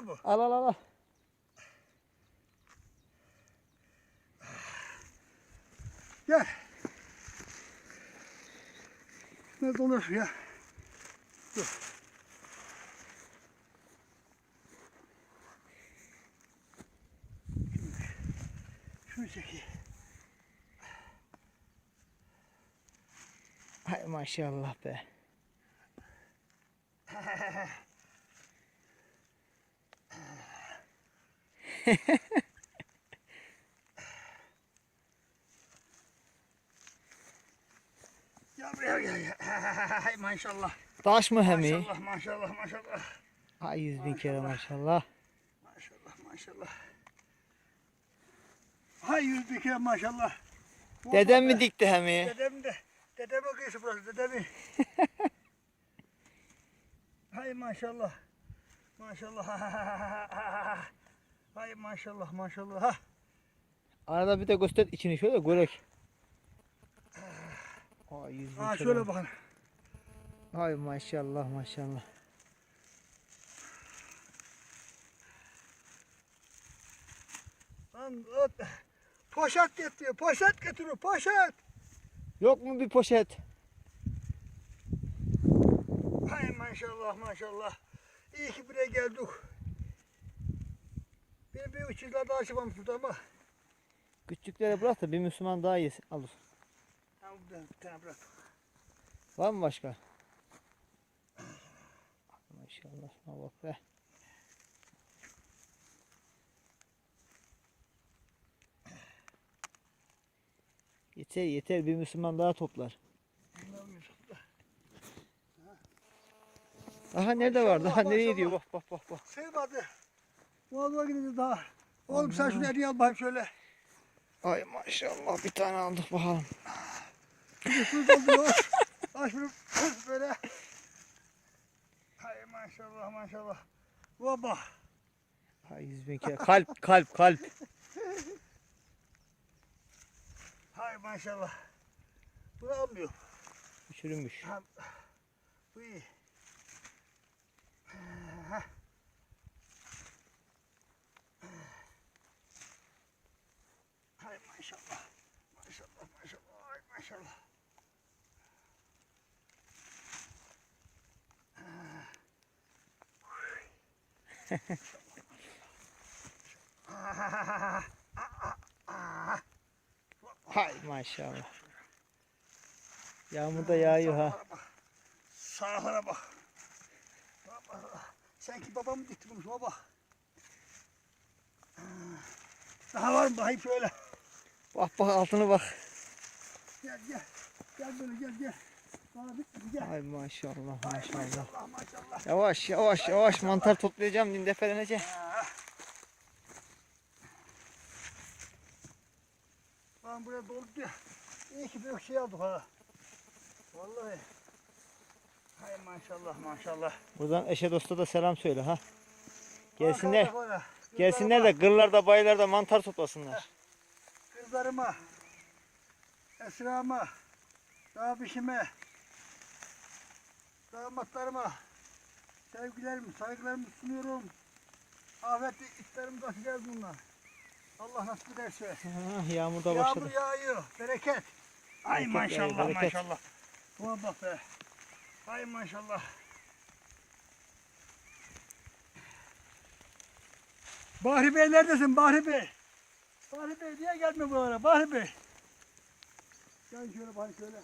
Geliyor bu. Al al al. al. Gel. Ne dolar ya? Dur. Şunu çekeyim. Hay maşallah be. Gel buraya gel. Hay maşallah. Taş mı hemi? Maşallah maşallah maşallah. Hay yüz bin kere Maşallah. maşallah. Maşallah. Hay yüz bir kere maşallah. Bu Dedem mi dikti hemi? Dedem de. Dedem kıyısı burası dedemi. Hay maşallah. Maşallah. Hay maşallah maşallah. Ha. Arada bir de göster içini şöyle görek. Ay yüz bin Ha kere. şöyle bakın. Hay maşallah maşallah. Lan ot. Poşet getiriyor. Poşet getiriyor. Poşet. Yok mu bir poşet? Hay maşallah maşallah. İyi ki buraya geldik. Bir bir üç yıllarda açmamış burada ama. Küçüklere bırak da bir Müslüman daha yesin. Alır. Tamam buradan bir tane bırak. Var mı başka? Maşallah. şuna bak be. Yeter yeter bir Müslüman daha toplar. Aha nerede var? Daha nereye gidiyor? Bak bak bak bak. Sığmadı. Vallahi gideceğiz daha. Oğlum sen şunu elini al bakayım şöyle. Ay maşallah bir tane aldık bakalım. Şunu dolduruyor. Aç bunu böyle. Hay maşallah maşallah. Baba. Hay yüz bin kere. Kalp kalp kalp. Hay maşallah. Bunu almıyor. Çürümüş. Ha, bu iyi. Ha. Hay maşallah. Maşallah maşallah. Hay maşallah. Hay maşallah. Yağmur da yağıyor ha. Sağlara bak. Baba. Sanki babam dikti bunu baba. Daha var mı bakayım şöyle. Bak bak altına bak. Gel gel. Gel böyle gel gel. Ay maşallah maşallah. Yavaş yavaş yavaş mantar toplayacağım din defelenecek. Ha. Lan buraya doldu. İyi ki büyük şey aldık ha. Vallahi. Hay maşallah maşallah. Buradan eşe dosta da selam söyle ha. Gelsinler. Gelsinler de kırlarda baylarda mantar toplasınlar. Kızlarıma, Esra'ma, Rabişime, damatlarıma sevgilerimi, saygılarımı sunuyorum. Afetli itlerimi taşıyacağız bunlar. Allah nasip ederse. Ha, yağmur da Yağmur başladı. yağıyor, bereket. Ay Bereket maşallah yağıyor, bereket. maşallah. Buna bak be. Ay maşallah. Bahri Bey neredesin Bahri Bey? Bahri Bey niye gelmiyor buralara Bahri Bey? Gel şöyle Bahri şöyle.